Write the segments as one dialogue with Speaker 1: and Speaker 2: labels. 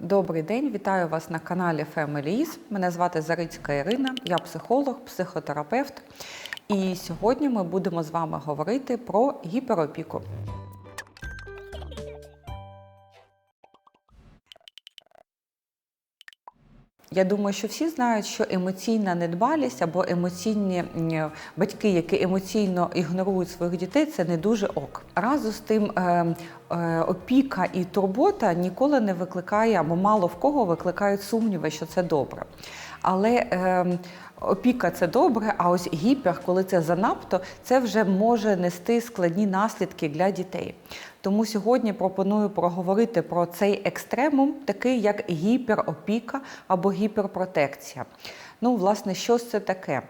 Speaker 1: Добрий день, вітаю вас на каналі Family Мене звати Зарицька Ірина, я психолог, психотерапевт. І сьогодні ми будемо з вами говорити про гіперопіку. Я думаю, що всі знають, що емоційна недбалість або емоційні батьки, які емоційно ігнорують своїх дітей, це не дуже ок. Разом з тим, е, е, опіка і турбота ніколи не викликає, або мало в кого викликають сумніви, що це добре. Але е, опіка це добре, а ось гіпер, коли це занадто, це вже може нести складні наслідки для дітей. Тому сьогодні пропоную проговорити про цей екстремум, такий як гіперопіка або гіперпротекція. Ну, власне, що це таке?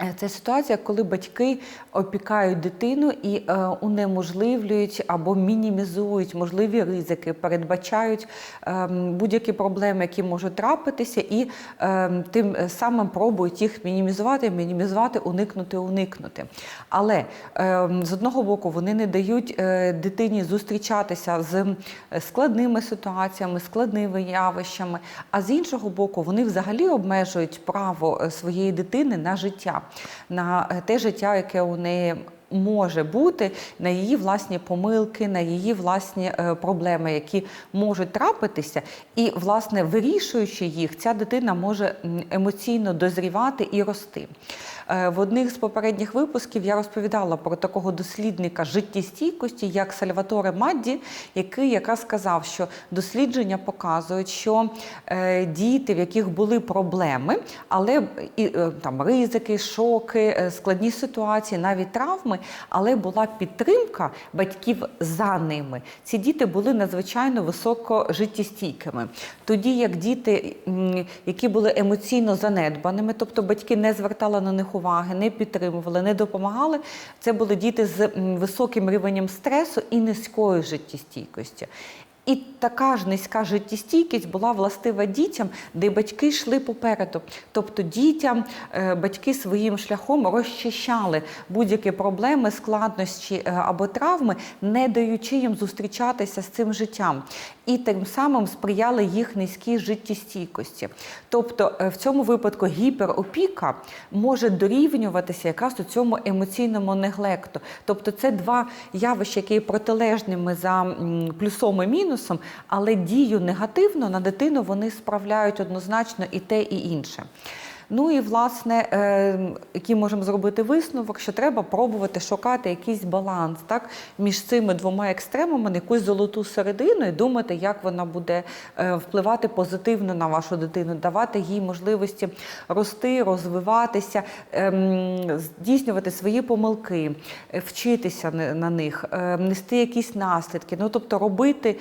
Speaker 1: Е, Це ситуація, коли батьки опікають дитину і е, унеможливлюють або мінімізують можливі ризики, передбачають е, будь-які проблеми, які можуть трапитися, і е, тим самим пробують їх мінімізувати, мінімізувати, уникнути, уникнути. Але е, з одного боку вони не дають е, дитині зустрічатися з складними ситуаціями, складними явищами, а з іншого боку, вони взагалі обмежують право е, своєї дитини на життя на е, те життя, яке у неї. Може бути на її власні помилки, на її власні е, проблеми, які можуть трапитися, і, власне, вирішуючи їх, ця дитина може емоційно дозрівати і рости. Е, В одних з попередніх випусків я розповідала про такого дослідника життєстійкості, як Сальваторе Мадді, який якраз сказав, що дослідження показують, що е, діти, в яких були проблеми, але і е, там ризики, шоки, складні ситуації, навіть травми, але була підтримка батьків за ними. Ці діти були надзвичайно високо життєстійкими. Тоді як діти, які були емоційно занедбаними, тобто батьки не звертали на них уваги, не підтримували, не допомагали. Це були діти з високим рівнем стресу і низької життєстійкості. І така ж низька життєстійкість була властива дітям, де батьки йшли попереду. Тобто дітям е, батьки своїм шляхом розчищали будь-які проблеми, складнощі е, або травми, не даючи їм зустрічатися з цим життям. І тим самим сприяли їх низькій життєстійкості. Тобто, е, в цьому випадку гіперопіка може дорівнюватися якраз у цьому емоційному неглекту. Тобто, це два явища, які є протилежними за плюсом і мінусом, але дію негативно на дитину вони справляють однозначно і те, і інше. Ну і власне, е, який можемо зробити висновок, що треба пробувати шукати якийсь баланс так, між цими двома екстремами, якусь золоту середину, і думати, як вона буде е, впливати позитивно на вашу дитину, давати їй можливості рости, розвиватися, ем, здійснювати свої помилки, е, вчитися на них, е, нести якісь наслідки. Ну тобто робити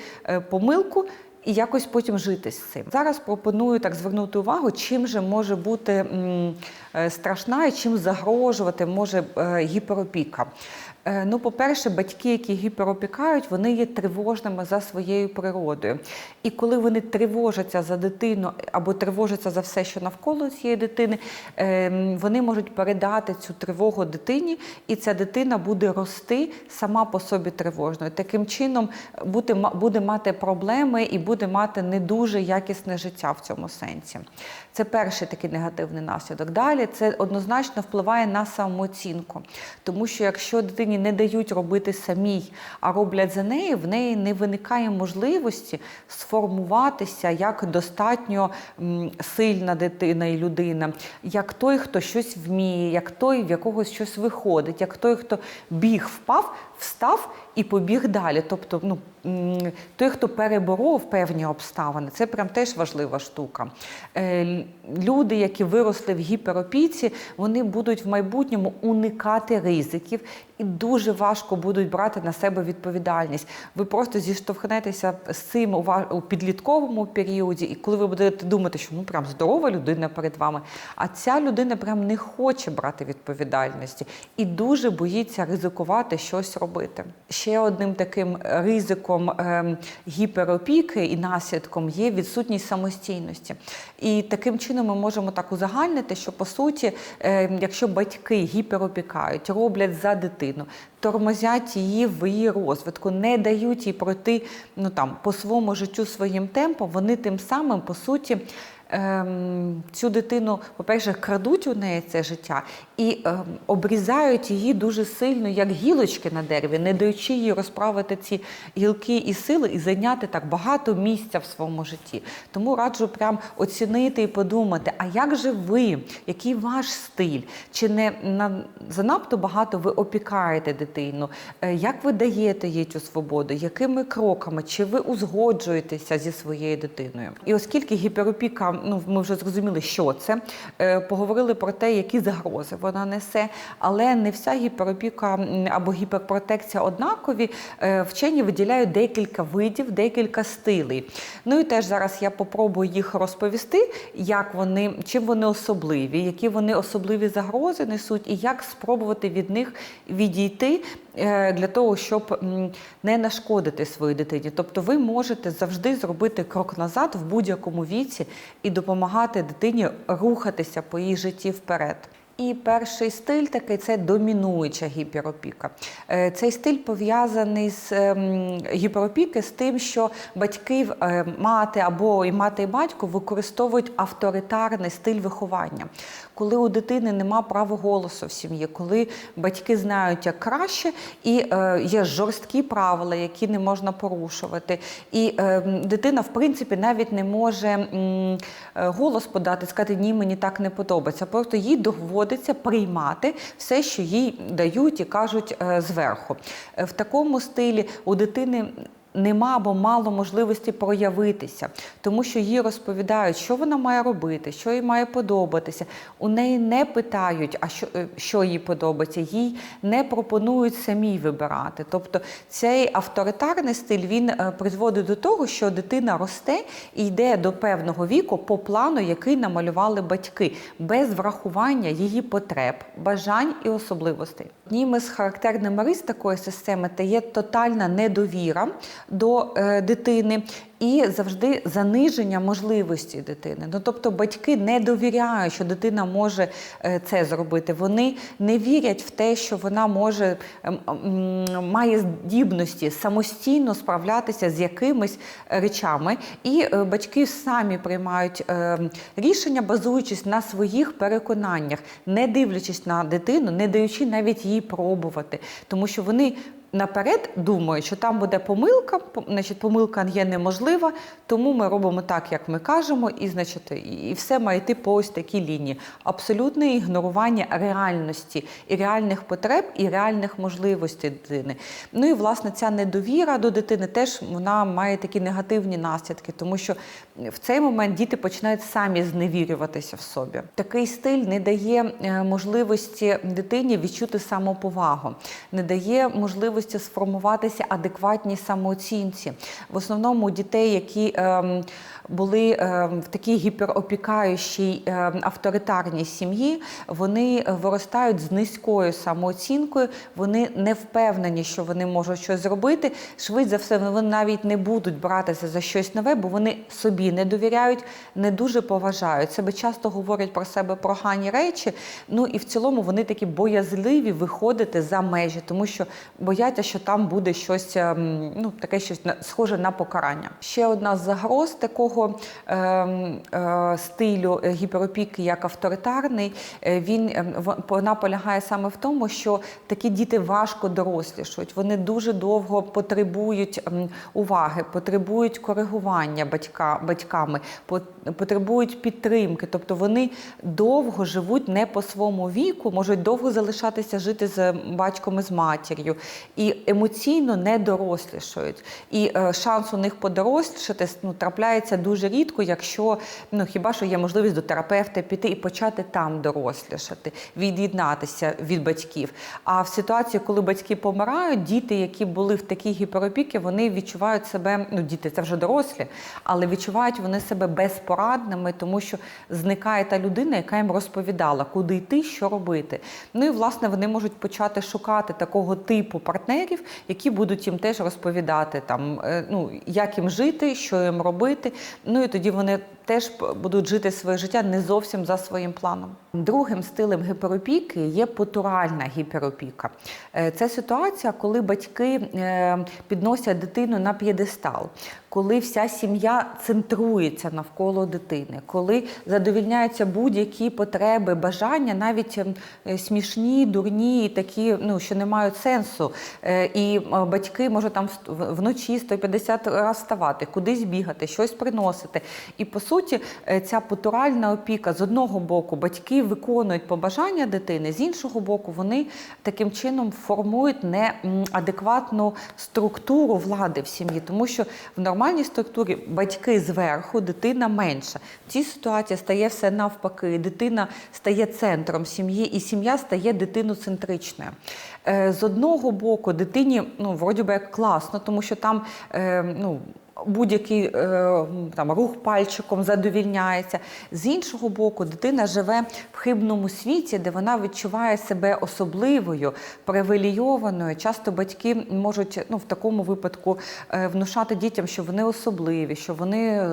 Speaker 1: помилку і якось потім жити з цим. Зараз пропоную так звернути увагу, чим же може бути е, страшна і чим загрожувати може е, гіперопіка. Е, Ну, по-перше, батьки, які гіперопікають, вони є тривожними за своєю природою. І коли вони тривожаться за дитину або тривожаться за все, що навколо цієї дитини, ем, вони можуть передати цю тривогу дитині, і ця дитина буде рости сама по собі тривожною. Таким чином буде, мати проблеми і буде мати не дуже якісне життя в цьому сенсі. Це перший такий негативний наслідок. Далі це однозначно впливає на самооцінку, тому що якщо дитині не дають робити самій, а роблять за неї, в неї не виникає можливості сформуватися як достатньо сильна дитина і людина, як той, хто щось вміє, як той, в якого щось виходить, як той, хто біг, впав, встав і побіг далі. Тобто, ну той, хто переборов певні обставини, це прям теж важлива штука. Е, Люди, які виросли в гіперопіці, вони будуть в майбутньому уникати ризиків і дуже важко будуть брати на себе відповідальність. Ви просто зіштовхнетеся з цим у підлітковому періоді, і коли ви будете думати, що ну прям здорова людина перед вами, а ця людина прям не хоче брати відповідальності і дуже боїться ризикувати щось робити. Ще одним таким ризиком ем, гіперопіки і наслідком є відсутність самостійності. І таким чином ми можемо так узагальнити, що по суті, ем, якщо батьки гіперопікають, роблять за дитину, тормозять її в її розвитку, не дають їй пройти ну там по своєму життю своїм темпом, вони тим самим по суті. Ем, Цю дитину, по-перше, крадуть у неї це життя і ем, обрізають її дуже сильно, як гілочки на дереві, не даючи їй розправити ці гілки і сили і зайняти так багато місця в своєму житті. Тому раджу прям оцінити і подумати, а як же ви, який ваш стиль? Чи не на занадто багато ви опікаєте дитину? Е, Як ви даєте їй цю свободу? Якими кроками? Чи ви узгоджуєтеся зі своєю дитиною? І оскільки гіперопіка, ну ми вже зрозуміли, що це, е, поговорили про те, які загрози вона несе, але не вся гіперопіка або гіперпротекція однакові. Е, Вчені виділяють декілька видів, декілька стилей. Ну і теж зараз я попробую їх розповісти, як вони, чим вони особливі, які вони особливі загрози несуть, і як спробувати від них відійти е, для того, щоб не нашкодити своїй дитині. Тобто ви можете завжди зробити крок назад в будь-якому віці і допомагати дитині рухатися по її житті вперед. І перший стиль такий це домінуюча гіперопіка. Е, Цей стиль пов'язаний з ем, гіперопіки з тим, що батьки, е, мати або і мати, і батько використовують авторитарний стиль виховання. Коли у дитини нема права голосу в сім'ї, коли батьки знають як краще, і е, є жорсткі правила, які не можна порушувати. І е, дитина, в принципі, навіть не може м, е, голос подати, сказати ні, мені так не подобається. Просто їй доводиться приймати все, що їй дають і кажуть е, зверху. Е, В такому стилі у дитини. Нема або мало можливості проявитися, тому що їй розповідають, що вона має робити, що їй має подобатися. У неї не питають, а що, е, що їй подобається, їй не пропонують самій вибирати. Тобто цей авторитарний стиль він е, призводить до того, що дитина росте і йде до певного віку по плану, який намалювали батьки, без врахування її потреб, бажань і особливостей. Одним із характерними рис такої системи та є тотальна недовіра до е, дитини і завжди заниження можливості дитини. Ну тобто батьки не довіряють, що дитина може е, це зробити. Вони не вірять в те, що вона може ем, має здібності самостійно справлятися з якимись речами. І е, батьки самі приймають е, рішення, базуючись на своїх переконаннях, не дивлячись на дитину, не даючи навіть їй пробувати, тому що вони. Наперед думають, що там буде помилка, значить, помилка є неможлива, тому ми робимо так, як ми кажемо, і значить, і- і все має йти по ось такій лінії. Абсолютне ігнорування реальності і реальних потреб, і реальних можливостей дитини. Ну і власне ця недовіра до дитини теж вона має такі негативні наслідки, тому що в цей момент діти починають самі зневірюватися в собі. Такий стиль не дає е, можливості дитині відчути самоповагу, не дає можливості сформуватися адекватній самооцінці. В основному дітей, які ем, були ем, в такій гіперопікаючій ем, авторитарній сім'ї, вони виростають з низькою самооцінкою, вони не впевнені, що вони можуть щось зробити. Швидше за все, вони навіть не будуть братися за щось нове, бо вони собі не довіряють, не дуже поважають себе. Часто говорять про себе погані речі. Ну і в цілому вони такі боязливі виходити за межі, тому що бояться, що там буде щось ем, ну таке щось схоже на покарання. Ще одна з загроз такого ем, е, стилю гіперопіки, як авторитарний, е, він ем, вона полягає саме в тому, що такі діти важко дорослішують. Вони дуже довго потребують ем, уваги, потребують коригування батька, батьками, потребують підтримки. Тобто вони довго живуть не по своєму віку, можуть довго залишатися жити з батьком і з матір'ю, і емоційно не дорослішають. І е, шанс у них подорослішати ну, трапляється дуже рідко, якщо ну хіба що є можливість до терапевта піти і почати там дорослішати, від'єднатися від батьків. А в ситуації, коли батьки помирають, діти, які були в такій гіперопіки, вони відчувають себе, ну діти це вже дорослі, але відчувають вони себе безпорадними, тому що зникає та людина, яка їм розповідала, куди йти, що робити. Ну і власне вони можуть почати шукати такого типу партнерів, які будуть їм теж розповідати, там, е, ну, як їм жити, що їм робити. Ну і тоді вони теж будуть жити своє життя не зовсім за своїм планом. Другим стилем гіперопіки є потуральна гіперопіка. Е, Це ситуація, коли батьки е, підносять дитину на п'єдестал, коли вся сім'я центрується навколо дитини, коли задовільняються будь-які потреби, бажання, навіть е, смішні, дурні, такі, ну що не мають сенсу. І батьки можуть там вночі 150 разів вставати, кудись бігати, щось приносити. І по суті, е, ця потуральна опіка з одного боку батьки виконують побажання дитини, з іншого боку, вони таким чином формують неадекватну структуру влади в сім'ї, тому що в нормальній структурі батьки зверху, дитина менша. В цій ситуації стає все навпаки. Дитина стає центром сім'ї, і сім'я стає дитиноцентричною. Е, З одного боку, дитині ну, вроді би як класно, тому що там е, ну, будь-який е, там рух пальчиком задовільняється. З іншого боку, дитина живе в хибному світі, де вона відчуває себе особливою, привілейованою. Часто батьки можуть ну, в такому випадку е, внушати дітям, що вони особливі, що вони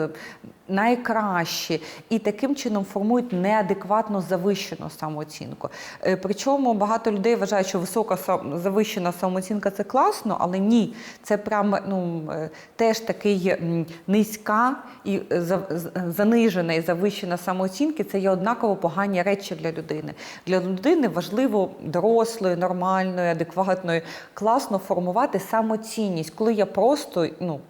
Speaker 1: найкращі, і таким чином формують неадекватно завищену самооцінку. Е, Причому багато людей вважають, що висока завищена самооцінка це класно, але ні, це прям ну, е, теж такий низька і е, занижена і завищена самооцінки це є однаково погані речі для людини. Для людини важливо дорослої, нормальної, адекватної, класно формувати самоцінність, коли я просто ну.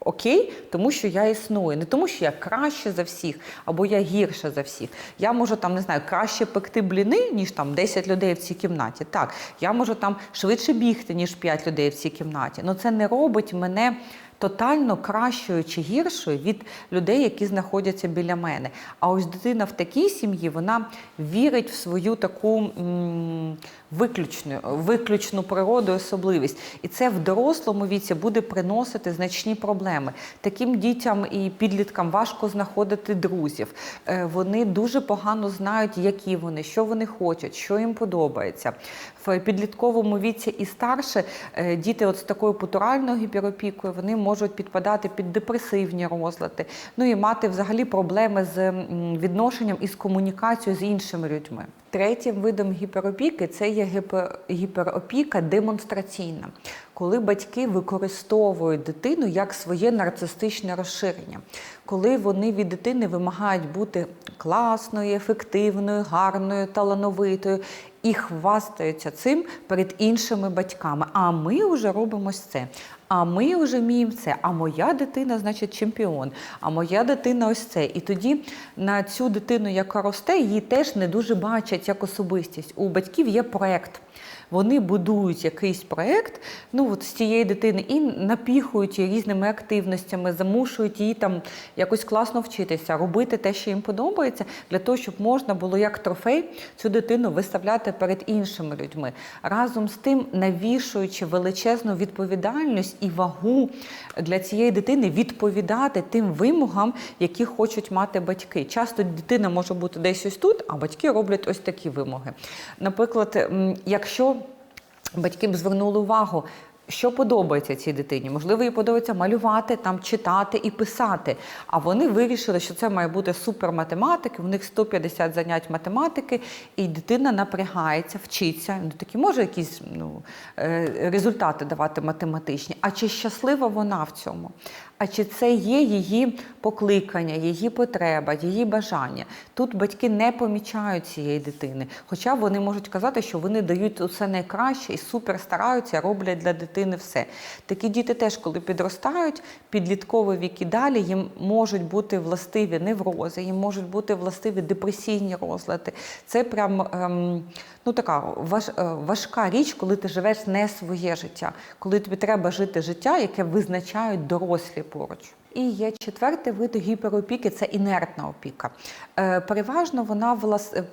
Speaker 1: Окей, тому що я існую, не тому, що я краще за всіх або я гірше за всіх. Я можу там не знаю краще пекти бліни, ніж там 10 людей в цій кімнаті. Так, я можу там швидше бігти, ніж 5 людей в цій кімнаті. але це не робить мене тотально кращою чи гіршою від людей, які знаходяться біля мене. А ось дитина в такій сім'ї вона вірить в свою таку м, виключну, виключну природу особливість. І це в дорослому віці буде приносити значні проблеми. Таким дітям і підліткам важко знаходити друзів. Е, Вони дуже погано знають, які вони, що вони хочуть, що їм подобається. В підлітковому віці і старше е, діти от з такою потуральною гіперопікою вони можуть підпадати під депресивні розлади, ну і мати взагалі проблеми з відношенням і з комунікацією з іншими людьми. Третім видом гіперопіки це є гіперопіка демонстраційна, коли батьки використовують дитину як своє нарцистичне розширення, коли вони від дитини вимагають бути класною, ефективною, гарною, талановитою і хвастаються цим перед іншими батьками. А ми вже робимо це. А ми вже вміємо це. А моя дитина, значить, чемпіон. А моя дитина ось це. І тоді на цю дитину, яка росте, її теж не дуже бачать як особистість. У батьків є проект. Вони будують якийсь проект, ну от з цієї дитини і напіхують її різними активностями, замушують її там якось класно вчитися, робити те, що їм подобається, для того, щоб можна було як трофей цю дитину виставляти перед іншими людьми. Разом з тим, навішуючи величезну відповідальність і вагу для цієї дитини відповідати тим вимогам, які хочуть мати батьки. Часто дитина може бути десь ось тут, а батьки роблять ось такі вимоги. Наприклад, якщо батьки б звернули увагу. Що подобається цій дитині? Можливо, їй подобається малювати, там читати і писати. А вони вирішили, що це має бути суперматематики. У них 150 занять математики, і дитина напрягається, вчиться. Ну такі може якісь ну, е, результати давати математичні. А чи щаслива вона в цьому? А чи це є її покликання, її потреба, її бажання? Тут батьки не помічають цієї дитини, хоча вони можуть казати, що вони дають усе найкраще і супер стараються, роблять для дитини все. Такі діти теж, коли підростають, підлітковий вік і далі їм можуть бути властиві неврози, їм можуть бути властиві депресійні розлади. Це прям ем, ну така важ, е, важка річ, коли ти живеш не своє життя, коли тобі треба жити життя, яке визначають дорослі поруч. І є четвертий вид гіперопіки це інертна опіка. Е, переважно вона е,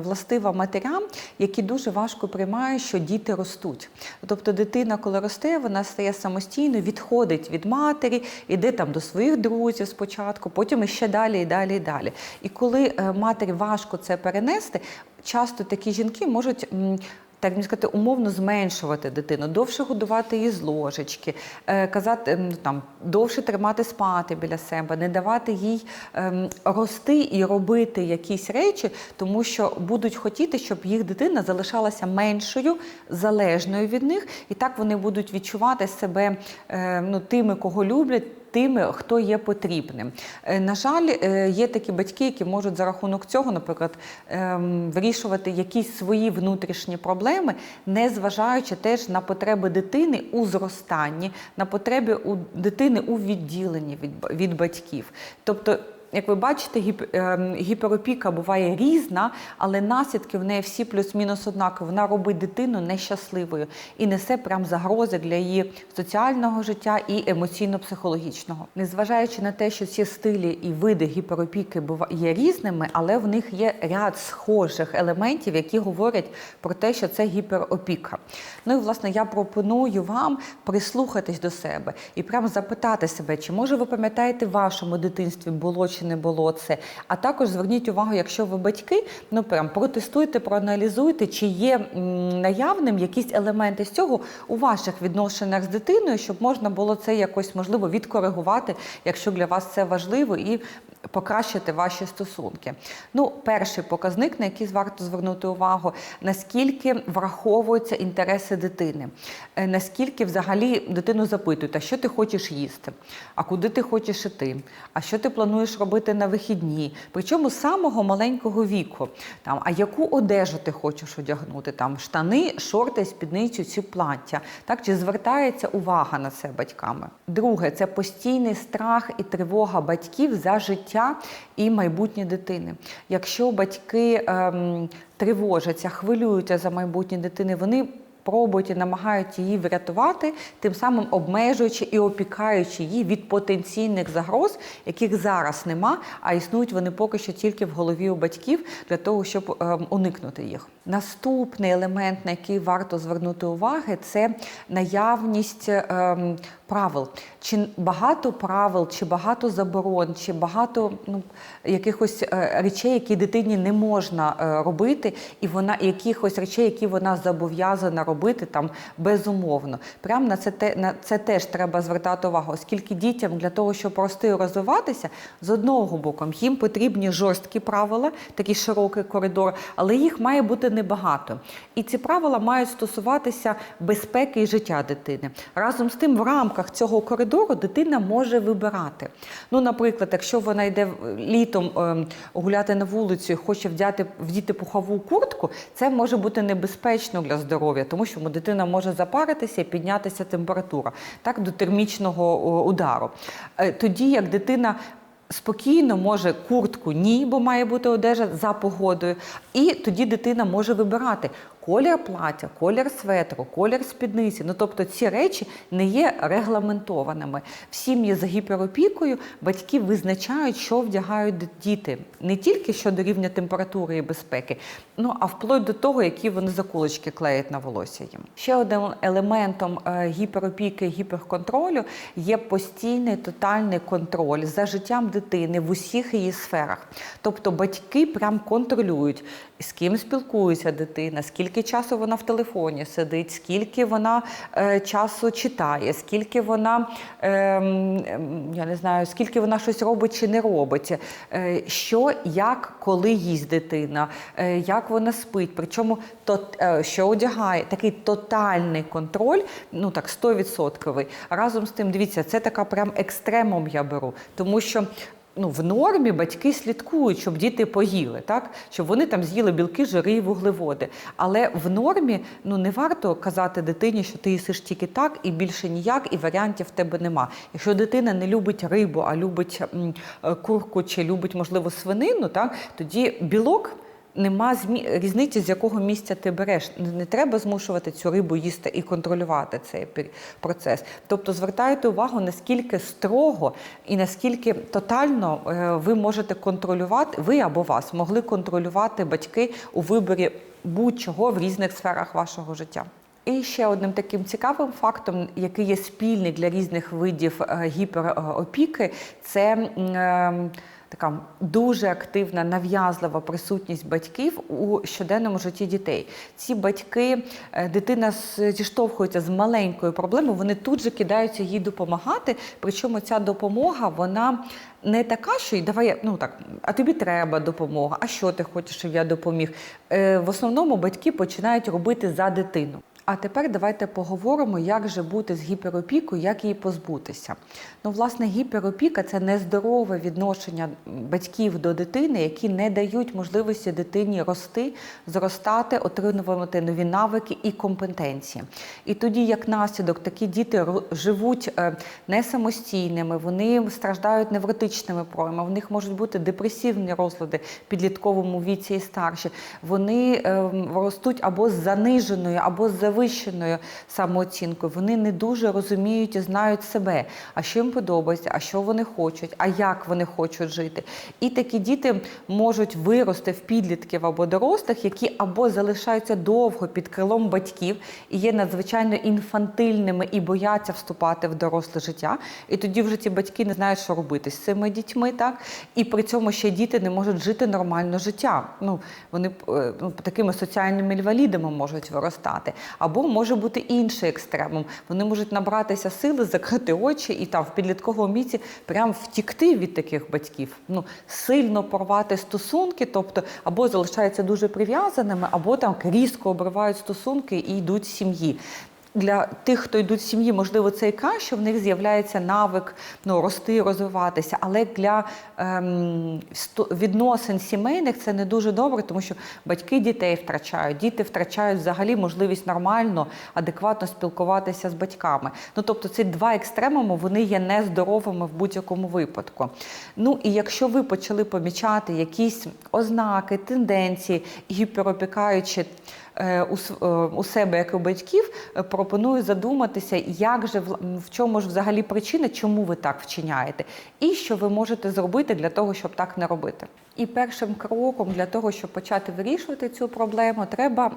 Speaker 1: властива матерям, які дуже важко приймають, що діти ростуть. Тобто дитина, коли росте, вона стає самостійно, відходить від матері, іде там до своїх друзів спочатку, потім іще далі, і далі, і далі. І коли е, матері важко це перенести, часто такі жінки можуть. Так мені сказати, умовно зменшувати дитину, довше годувати її з ложечки, е, казати там довше тримати спати біля себе, не давати їй ем, рости і робити якісь речі, тому що будуть хотіти, щоб їх дитина залишалася меншою, залежною від них, і так вони будуть відчувати себе е, ну, тими, кого люблять. Тими, хто є потрібним. Е, На жаль, е, є такі батьки, які можуть за рахунок цього, наприклад, ем, вирішувати якісь свої внутрішні проблеми, не зважаючи теж на потреби дитини у зростанні, на потреби у дитини у відділенні від, батьків. Тобто, як ви бачите, ем, гіперопіка буває різна, але наслідки в неї всі плюс-мінус однакові. Вона робить дитину нещасливою і несе прям загрози для її соціального життя і емоційно-психологічного. Незважаючи на те, що ці стилі і види гіперопіки є різними, але в них є ряд схожих елементів, які говорять про те, що це гіперопіка. Ну і власне я пропоную вам прислухатись до себе і прямо запитати себе, чи може ви пам'ятаєте, в вашому дитинстві було чи не було це. А також зверніть увагу, якщо ви батьки, ну прям протестуйте, проаналізуйте, чи є наявним якісь елементи з цього у ваших відношеннях з дитиною, щоб можна було це якось можливо відкоригувати, якщо для вас це важливо, і покращити ваші стосунки. Ну, перший показник, на який варто звернути увагу, наскільки враховуються інтереси дитини, Е, наскільки взагалі дитину запитують, а що ти хочеш їсти, а куди ти хочеш іти, а що ти плануєш робити на вихідні. Причому з самого маленького віку. Там, а яку одежу ти хочеш одягнути? Там штани, шорти, спідницю, ці плаття. Так чи звертається увага на це батьками? Друге, це постійний страх і тривога батьків за життя і майбутнє дитини. Якщо батьки ем, тривожаться, хвилюються за майбутнє дитини, вони пробують і намагаються її врятувати, тим самим обмежуючи і опікаючи її від потенційних загроз, яких зараз нема, а існують вони поки що тільки в голові у батьків для того, щоб ем, уникнути їх. Наступний елемент, на який варто звернути уваги, це наявність ем, правил. Чи багато правил, чи багато заборон, чи багато ну, якихось е, речей, які дитині не можна е, робити, і вона якихось речей, які вона зобов'язана робити там безумовно. Прямо на це те на це теж треба звертати увагу, оскільки дітям для того, щоб рости розвиватися, з одного боку їм потрібні жорсткі правила, такий широкий коридор, але їх має бути небагато. І ці правила мають стосуватися безпеки і життя дитини. Разом з тим, в рамках цього коридору дитина може вибирати. Ну, наприклад, якщо вона йде літом ем, гуляти на вулицю і хоче вдяти, вдіти пухову куртку, це може бути небезпечно для здоров'я, тому що дитина може запаритися і піднятися температура так, до термічного удару. Е, Тоді як дитина спокійно може куртку ні, бо має бути одежа за погодою. І тоді дитина може вибирати колір плаття, колір светру, колір спідниці. Ну тобто ці речі не є регламентованими. В сім'ї з гіперопікою батьки визначають, що вдягають діти не тільки щодо рівня температури і безпеки, ну а вплоть до того, які вони заколочки клеять на волосся їм. Ще одним елементом е, гіперопіки, гіперконтролю є постійний тотальний контроль за життям дитини в усіх її сферах. Тобто батьки прям контролюють, з ким спілкується дитина, скільки часу вона в телефоні сидить, скільки вона е, часу читає, скільки вона е, я не знаю, скільки вона щось робить чи не робить, е, що, як, коли їсть дитина, е, як вона спить, причому то, е, що одягає, такий тотальний контроль, ну так, 100%. Разом з тим, дивіться, це така прям екстремум я беру, тому що ну, в нормі батьки слідкують, щоб діти поїли, так? щоб вони там з'їли білки, жири і вуглеводи. Але в нормі ну, не варто казати дитині, що ти їсиш тільки так і більше ніяк, і варіантів в тебе нема. Якщо дитина не любить рибу, а любить е, курку чи любить, можливо, свинину, так? тоді білок. Нема змі... різниці, з якого місця ти береш. Не, треба змушувати цю рибу їсти і контролювати цей процес. Тобто звертайте увагу, наскільки строго і наскільки тотально е, ви можете контролювати, ви або вас могли контролювати батьки у виборі будь-чого в різних сферах вашого життя. І ще одним таким цікавим фактом, який є спільний для різних видів е, гіперопіки, це е, така дуже активна нав'язлива присутність батьків у щоденному житті дітей. Ці батьки, е, дитина зіштовхується з маленькою проблемою, вони тут же кидаються їй допомагати. Причому ця допомога вона не така, що й давай, ну так, а тобі треба допомога. А що ти хочеш, щоб я допоміг? Е, В основному батьки починають робити за дитину. А тепер давайте поговоримо, як же бути з гіперопікою, як її позбутися. Ну, власне, гіперопіка це нездорове відношення батьків до дитини, які не дають можливості дитині рости, зростати, отримувати нові навики і компетенції. І тоді, як наслідок, такі діти живуть е, не самостійними, вони страждають невротичними проявами, в них можуть бути депресивні розлади в підлітковому віці і старші. Вони е, ростуть або з заниженою, або з завищеною самооцінкою. Вони не дуже розуміють і знають себе, а що їм подобається, а що вони хочуть, а як вони хочуть жити. І такі діти можуть вирости в підлітків або дорослих, які або залишаються довго під крилом батьків і є надзвичайно інфантильними і бояться вступати в доросле життя. І тоді вже ці батьки не знають, що робити з цими дітьми, так і при цьому ще діти не можуть жити нормально життя. Ну вони е, ну, такими соціальними інвалідами можуть виростати. Або може бути інший екстремум. Вони можуть набратися сили, закрити очі і там в підлітковому віці прям втікти від таких батьків. Ну сильно порвати стосунки, тобто або залишаються дуже прив'язаними, або там різко обривають стосунки і йдуть сім'ї. Для тих, хто йдуть з сім'ї, можливо, це і краще, в них з'являється навик ну, рости, розвиватися. Але для ем, відносин сімейних це не дуже добре, тому що батьки дітей втрачають, діти втрачають взагалі можливість нормально, адекватно спілкуватися з батьками. Ну тобто ці два екстремуми вони є нездоровими в будь-якому випадку. Ну і якщо ви почали помічати якісь ознаки, тенденції, гіперопікаючи е, у, е, у себе як у батьків, е, пропоную задуматися, як же в чому ж взагалі причина, чому ви так вчиняєте, і що ви можете зробити для того, щоб так не робити. І першим кроком для того, щоб почати вирішувати цю проблему, треба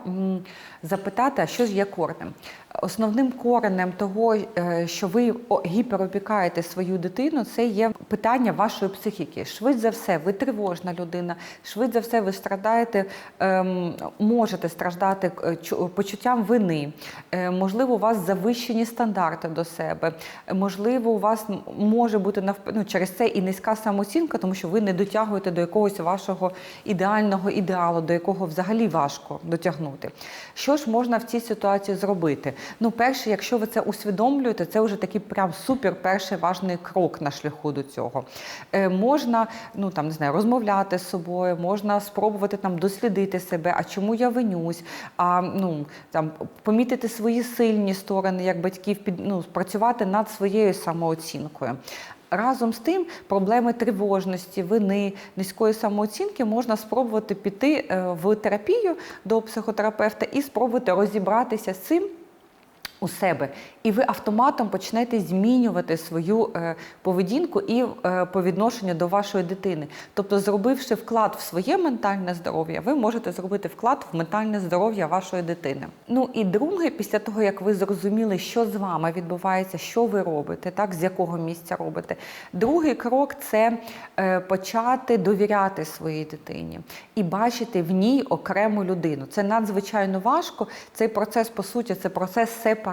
Speaker 1: запитати, а що ж є коренем. Основним коренем того, е, що ви гіперопікаєте свою дитину, це є питання вашої психіки. Швидше за все, ви тривожна людина, швидше за все, ви страдаєте, ем, можете страждати е, почуттям вини. Е, Можливо, у вас завищені стандарти до себе. Можливо, у вас може бути ну, через це і низька самооцінка, тому що ви не дотягуєте до якогось вашого ідеального ідеалу, до якого взагалі важко дотягнути. Що ж можна в цій ситуації зробити? Ну, перше, якщо ви це усвідомлюєте, це вже такий прям супер перший важний крок на шляху до цього. Е, можна ну там не знаю, розмовляти з собою, можна спробувати там дослідити себе, а чому я винюсь, а ну там помітити свої сильні сторони як батьків, під ну працювати над своєю самооцінкою. Разом з тим, проблеми тривожності, вини, низької самооцінки можна спробувати піти е, в терапію до психотерапевта і спробувати розібратися з цим у себе, і ви автоматом почнете змінювати свою е, поведінку і е, по відношенню до вашої дитини. Тобто, зробивши вклад в своє ментальне здоров'я, ви можете зробити вклад в ментальне здоров'я вашої дитини. Ну і друге, після того як ви зрозуміли, що з вами відбувається, що ви робите, так з якого місця робите. Другий крок це е, почати довіряти своїй дитині і бачити в ній окрему людину. Це надзвичайно важко. Цей процес, по суті, це процес сепарації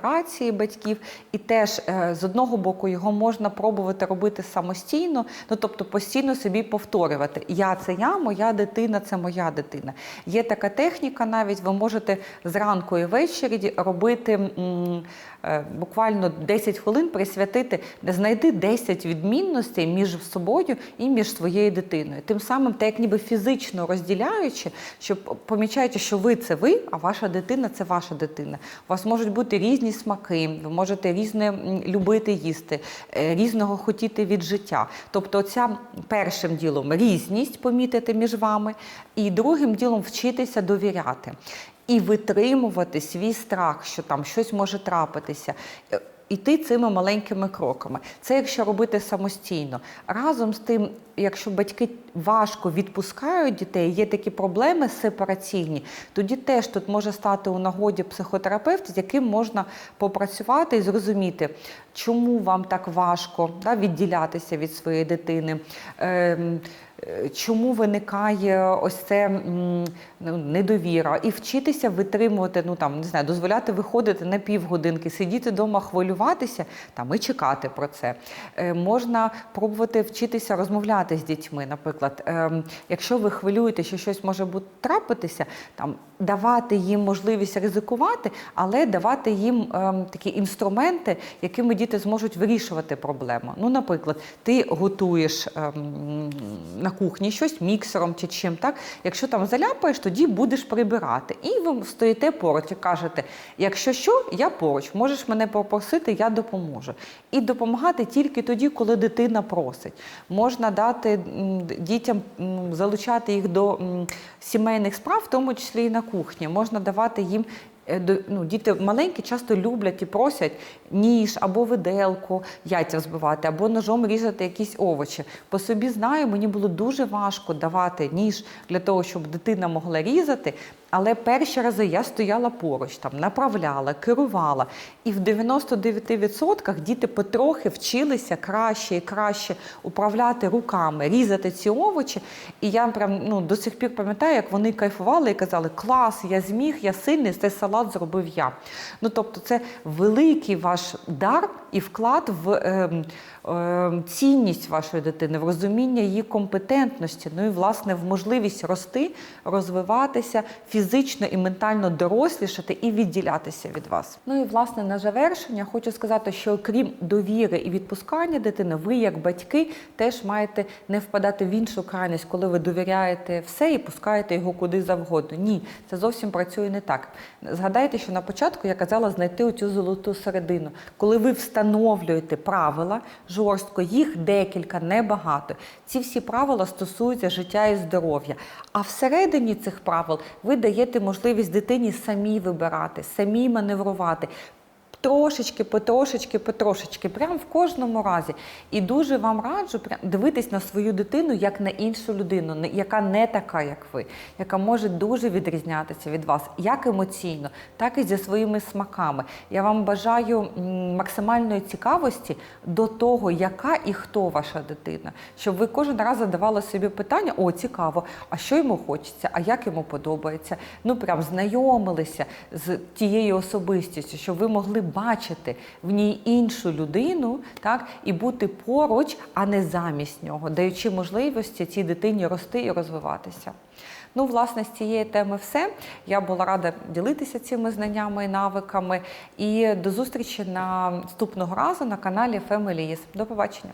Speaker 1: батьків, і теж е, з одного боку його можна пробувати робити самостійно, ну тобто постійно собі повторювати: я це я, моя дитина це моя дитина. Є така техніка, навіть ви можете зранку і ввечері робити. е, Буквально 10 хвилин присвятити, знайди 10 відмінностей між собою і між своєю дитиною. Тим самим, так як ніби фізично розділяючи, що помічаєте, що ви це ви, а ваша дитина це ваша дитина. У вас можуть бути різні смаки, ви можете різне любити їсти, е, різного хотіти від життя. Тобто, ця першим ділом різність помітити між вами, і другим ділом вчитися довіряти. І витримувати свій страх, що там щось може трапитися. Іти цими маленькими кроками. Це якщо робити самостійно. Разом з тим, якщо батьки важко відпускають дітей, є такі проблеми сепараційні, тоді теж тут може стати у нагоді психотерапевт, з яким можна попрацювати і зрозуміти, чому вам так важко да, відділятися від своєї дитини. Е, Чому виникає ось це ну, недовіра, і вчитися витримувати, ну там не знаю, дозволяти виходити на півгодинки, сидіти вдома, хвилюватися там і чекати про це. Е, можна пробувати вчитися розмовляти з дітьми. Наприклад, Ем, якщо ви хвилюєте, що щось може бути трапитися, там давати їм можливість ризикувати, але давати їм ем, такі інструменти, якими діти зможуть вирішувати проблему. Ну, наприклад, ти готуєш ем, на кухні щось міксером чи чим, так? Якщо там заляпаєш, тоді будеш прибирати. І ви стоїте поруч і кажете: якщо що, я поруч, можеш мене попросити, я допоможу. І допомагати тільки тоді, коли дитина просить. Можна дати дітям залучати їх до сімейних справ, в тому числі і на кухні. Можна давати їм. е, Ну, діти маленькі часто люблять і просять ніж або виделку, яйця збивати, або ножом різати якісь овочі. По собі знаю, мені було дуже важко давати ніж для того, щоб дитина могла різати. Але перші рази я стояла поруч, там направляла, керувала. І в 99% діти потрохи вчилися краще і краще управляти руками, різати ці овочі. І я прям ну, до сих пір пам'ятаю, як вони кайфували і казали: клас, я зміг, я сильний, цей салат зробив я. Ну тобто, це великий ваш дар і вклад в е, цінність вашої дитини, в розуміння її компетентності, ну і власне в можливість рости, розвиватися, фізично і ментально дорослішати і відділятися від вас. Ну і власне на завершення хочу сказати, що окрім довіри і відпускання дитини, ви, як батьки, теж маєте не впадати в іншу крайність, коли ви довіряєте все і пускаєте його куди завгодно. Ні, це зовсім працює не так. Згадайте, що на початку я казала знайти оцю золоту середину, коли ви встановлюєте правила жорстко, їх декілька, небагато. Ці всі правила стосуються життя і здоров'я. А всередині цих правил ви даєте можливість дитині самій вибирати, самій маневрувати. Трошечки, потрошечки, потрошечки, прямо в кожному разі. І дуже вам раджу прям дивитись на свою дитину як на іншу людину, яка не така, як ви, яка може дуже відрізнятися від вас, як емоційно, так і зі своїми смаками. Я вам бажаю максимальної цікавості до того, яка і хто ваша дитина, щоб ви кожен раз задавали собі питання: о, цікаво, а що йому хочеться, а як йому подобається. Ну прям знайомилися з тією особистістю, щоб ви могли бачити в ній іншу людину, так і бути поруч, а не замість нього, даючи можливості цій дитині рости і розвиватися. Ну, власне, з цієї теми все. Я була рада ділитися цими знаннями і навиками. І до зустрічі на наступного разу на каналі Family До побачення.